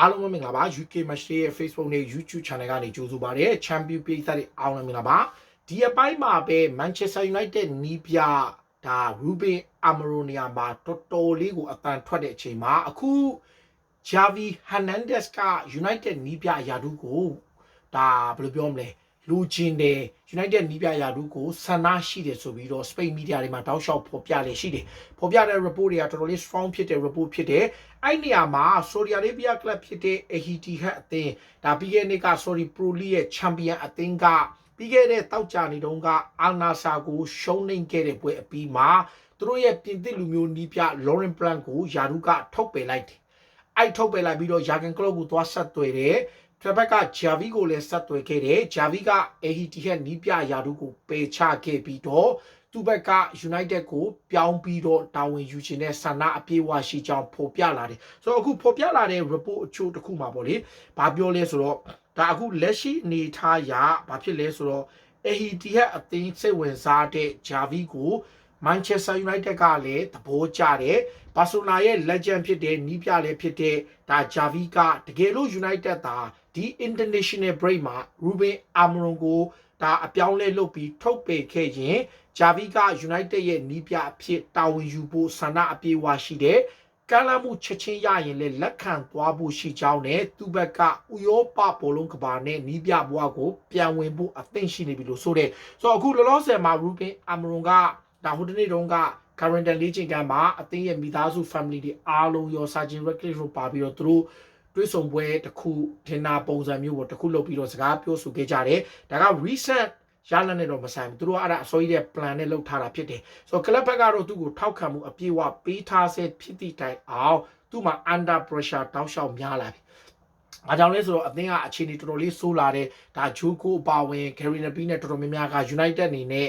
အားလုံးပဲမင်္ဂလာပါ UK Match Day ရဲ့ Facebook နဲ့ YouTube Channel ကနေကြိုဆိုပါရစေ Champion ပိတ်သက်တွေအားလုံးမင်္ဂလာပါဒီအပိုင်းမှာပဲ Manchester United နီးပြဒါ Ruben Amorim မှာတော်တော်လေးကိုအတန်ထွက်တဲ့အချိန်မှာအခု Javi Hernandez က United နီးပြရာထူးကိုဒါဘယ်လိုပြောမလဲ လူချင်းတယ် United နီးပြရာထူးကိုဆန္ဒရှိတယ်ဆိုပြီးတော့ Spain media တွေမှာတောက်လျှောက်ဖော်ပြလေရှိတယ်ဖော်ပြတဲ့ report တွေကတော်တော်လေး strong ဖြစ်တဲ့ report ဖြစ်တယ်အဲ့နေရာမှာ Saudi Arabia club ဖြစ်တဲ့ Al-Ittihad အသင်းဒါပြီးခဲ့တဲ့နှစ်က Saudi Pro League ရဲ့ champion အသင်းကပြီးခဲ့တဲ့တောက်ကြနေတုန်းကအာနာဆာကိုရှုံးနိမ့်ခဲ့တဲ့ပွဲအပြီးမှာသူတို့ရဲ့ပြင်သစ်လူမျိုးနီးပြ Laurent Blanc ကိုယာရုကထုတ်ပယ်လိုက်တယ်အဲ့ထုတ်ပယ်လိုက်ပြီးတော့ Jurgen Klopp ကိုသွားဆက်သွယ်တယ် တစ်ဘက်ကဂျာဗီကိုလည်းဆက်သွယ်ခဲ့တယ်ဂျာဗီကအေဟီတီဟက်နီးပြရာထူးကိုပယ်ချခဲ့ပြီးတော့သူ့ဘက်က United ကိုပြောင်းပြီးတော့တာဝန်ယူခြင်းနဲ့ဆန္ဒအပြည့်အဝရှိကြောင်းဖော်ပြလာတယ်ဆိုတော့အခုဖော်ပြလာတဲ့ report အချို့တစ်ခုမှာပေါ့လေဘာပြောလဲဆိုတော့ဒါအခုလက်ရှိအနေထားရဘာဖြစ်လဲဆိုတော့အေဟီတီဟက်အသင်းစိတ်ဝင်စားတဲ့ဂျာဗီကို Manchester United ကလည်းသဘောကျတယ်ဘာဆိုနာရဲ့ legend ဖြစ်တဲ့နီးပြလည်းဖြစ်တဲ့ဒါဂျာဗီကတကယ်လို့ United သာ ဒီ international break မှာ Ruben Amorim ကိုဒါအပြောင်းလဲလုပ်ပြီးထုတ်ပယ်ခဲ့ရင်ဂျာဗီက United ရဲ့နီးပြအဖြစ်တာဝန်ယူဖို့ဆန္ဒအပြည့်အဝရှိတယ်ကမ်းလှမ်းမှုချက်ချင်းရရင်လည်းလက်ခံသွားဖို့ရှိကြောင်းနဲ့သူ့ဘက်ကဥရောပဘောလုံးကဘာနဲ့နီးပြဘွားကိုပြန်ဝင်ဖို့အသင့်ရှိနေပြီလို့ဆိုတဲ့ဆိုတော့အခုလောလောဆယ်မှာ Ruben Amorim ကဒါဟိုတနေ့တုန်းက current လေးချိန်ကမ်းမှာအသင်းရဲ့မိသားစု family တွေအားလုံးရော Sergeant Radcliffe တို့ပါပြီးတော့သူတို့ တွဲဆောင်ပွဲတစ်ခုထင်တာပုံစံမျိုးပေါ့တစ်ခုလုပ်ပြီးတော့စကားပြောဆိုခဲ့ကြတယ်ဒါက recent ရလနဲ့တော့မဆိုင်ဘူးသူတို့ကအဲ့ဒါအစိုးရရဲ့ plan နဲ့လုပ်ထားတာဖြစ်တယ်ဆိုတော့ club ဘက်ကတော့သူ့ကိုထောက်ခံမှုအပြည့်အဝပေးထားဆဲဖြစ်သည့်တိုင်အောင်သူ့မှာ under pressure တောက်လျှောက်များလာပြီအားကြောင့်လဲဆိုတော့အသင်းကအခြေအနေတော်တော်လေးဆိုးလာတဲ့ဒါဂျိုကိုအပါဝင် Gary Neville နဲ့တော်တော်များများက United အနေနဲ့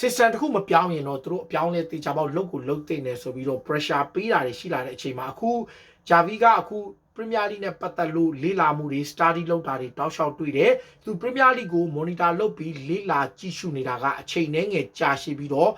system တခုမပြောင်းရင်တော့သူတို့အပြောင်းလဲတေချာပေါက်လုတ်ကိုလုတ်သိနေဆိုပြီးတော့ pressure ပေးတာတွေရှိလာတဲ့အချိန်မှာအခုဂျာဗီကအခု Premier League နဲ့ပတ်သက်လို့လေ့လာမှုတွေ study လုပ်တာတွေတောက်လျှောက်တွေ့တယ်သူ Premier League ကို monitor လုပ်ပြီးလေ့လာကြည့်ရှုနေတာကအချိန်နဲ့ငယ်ကြာရှိပြီးတော့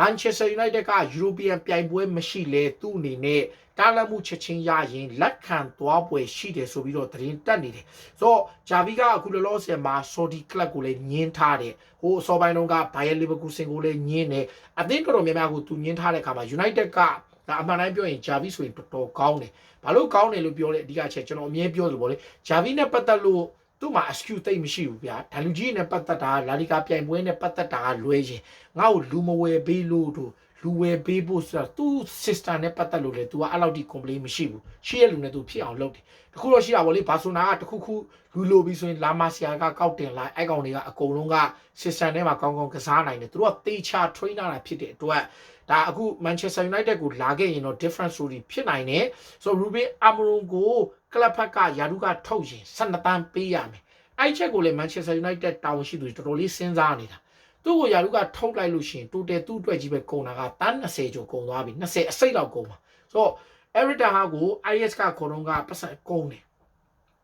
Manchester United က European ပြိုင်ပွဲမရှိလဲသူ့အနေနဲ့တားလမှုချက်ချင်းရရင်လက်ခံသွားပွဲရှိတယ်ဆိုပြီးတော့သတင်းတက်နေတယ်ဆိုတော့ဂျာဗီကအခုလောလောဆယ်မှာ Saudi Club ကိုလည်းညင်းထားတယ်ဟိုအစောပိုင်းတုန်းက Bayer Leverkusen ကိုလည်းညင်းတယ်အသင်းတော်တော်များများကိုသူညင်းထားတဲ့အခါမှာ United က ဒါအမှန်တိုင်းပြောရင်ဂျာဗီဆိုရင်တော်တော်ကောင်းတယ်ဘာလို့ကောင်းတယ်လို့ပြောလဲအဓိကချက်ကျွန်တော်အမြဲပြောလို့ပေါ့လေဂျာဗီနဲ့ပတ်သက်လို့သူ့မှာ excuse သိမ့်မရှိဘူးဗျာဒါလူကြီးနဲ့ပတ်သက်တာလာလီကာပြိုင်ပွဲနဲ့ပတ်သက်တာကလွဲရင်ငါ့ကိုလူမဝယ်ပေးလို့တို့ လူဝယ်ပေးဖို့ဆိုတာသူ့ sister နဲ့ပတ်သက်လို့လေ तू ကအဲ့လောက်ထိ complain မရှိဘူးရှိရလူနဲ့ तू ဖြစ်အောင်လုပ်တယ်တခုတော့ရှိတာဗောလေဘာဆိုနာကတခုခုလူလိုပြီးဆိုရင်လာမဆီယာကကောက်တင်လိုက်အဲ့ကောင်တွေကအကုန်လုံးက sister နဲ့မှာကောင်းကောင်းကစားနိုင်တယ်သူတို့ကတေချာ trainer တာဖြစ်တဲ့အတွက်ဒါအခု Manchester United ကိုလာခဲ့ရင်တော့ different story ဖြစ်နိုင်တယ်ဆိုတော့ Ruben Amorim ကိုကလပ်ဖက်ကယာရုကထုတ်ရင်12တန်းပေးရမယ်အဲ့ချက်ကိုလည်း Manchester United တာဝန်ရှိသူတွေတော်တော်လေးစဉ်းစားနေတာ သူ့ကိုယာရုကထုတ်လိုက်လို့ရှိရင် total သူ့အတွက်ကြီးပဲကုန်တာကတန်း20ကျော်ကုန်သွားပြီ20အစိတ်လောက်ကုန်ပါဆိုတော့ Eric Ten Hag ကို IS ကခေါ်တော့ကပတ်စံကုန်တယ်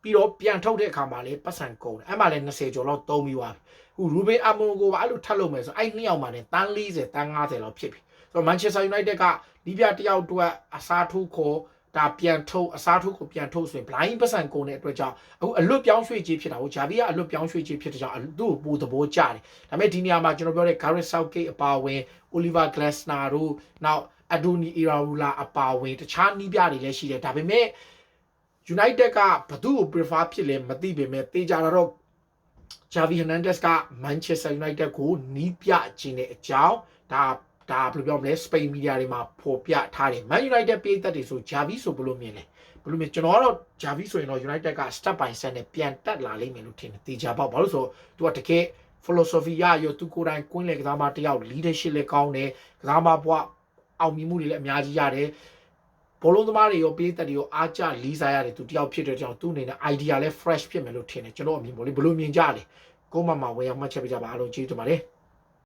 ပြီးတော့ပြန်ထုတ်တဲ့အခါမှာလည်းပတ်စံကုန်တယ်အဲ့မှာလည်း20ကျော်လောက်သုံးပြီးသွားပြီဟို Ruben Amorim ကိုအဲ့လိုထပ်လုပ်မယ်ဆိုအဲ့နှစ်ယောက်မှာလည်းတန်း40တန်း50လောက်ဖြစ်ပြီဆိုတော့ Manchester United ကဒီပြတယောက်အတွက်အစားထိုးခေါ် ဒါပြန်ထုတ်အစားထိုးကိုပြန်ထုတ်ဆိုရင် blind ပတ်စံကုန်တဲ့အတွက်ကြောင့်အခုအလွတ်ပြောင်းရွှေ့ခြင်းဖြစ်တာကိုဂျာဗီကအလွတ်ပြောင်းရွှေ့ခြင်းဖြစ်တဲ့ကြောင့်သူ့ကိုပိုသဘောကျတယ်ဒါပေမဲ့ဒီနေရာမှာကျွန်တော်ပြောတဲ့ Gareth Southgate အပါအဝင် Oliver Glasner တို့နောက် Adoni Iraola အပါအဝင်တခြားနီးပြတွေလည်းရှိတယ်ဒါပေမဲ့ United ကဘသူ့ကို prefer ဖြစ်လဲမသိပေမဲ့တေချာတော့ Javi Hernandez က Manchester United ကိုနီးပြခြင်းတဲ့အကြောင်းဒါ ဒါဘယ်လိုပြောမလဲစပိန်မီဒီယာတွေမှာဖော်ပြထားတယ် Man United ပြည်သက်တွေဆို Javi ဆိုဘယ်လိုမြင်လဲဘယ်လိုမြင်ကျွန်တော်ကတော့ Javi ဆိုရင်တော့ United က step by step နဲ့ပြန်တက်လာလိမ့်မယ်လို့ထင်တယ်တေချာပေါ့ဘာလို့ဆိုသူကတကယ် philosophy ရရောသူကိုယ်တိုင်ကွင်းလေကစားမတယောက် leadership လည်းကောင်းတယ်ကစားမဘွားအောင်မြင်မှုတွေလည်းအများကြီးရတယ်ဘောလုံးသမားတွေရောပြည်သက်တွေရောအားကြလီးစားရတယ်သူတယောက်ဖြစ်တဲ့ကြောင့်သူ့အနေနဲ့ idea လည်း fresh ဖြစ်မယ်လို့ထင်တယ်ကျွန်တော်အမြင်ပေါ့လေဘယ်လိုမြင်ကြလဲကိုမမဝယ်ရောက်မှတ်ချက်ပြကြပါအားလုံးကျေးဇူးတင်ပါတယ်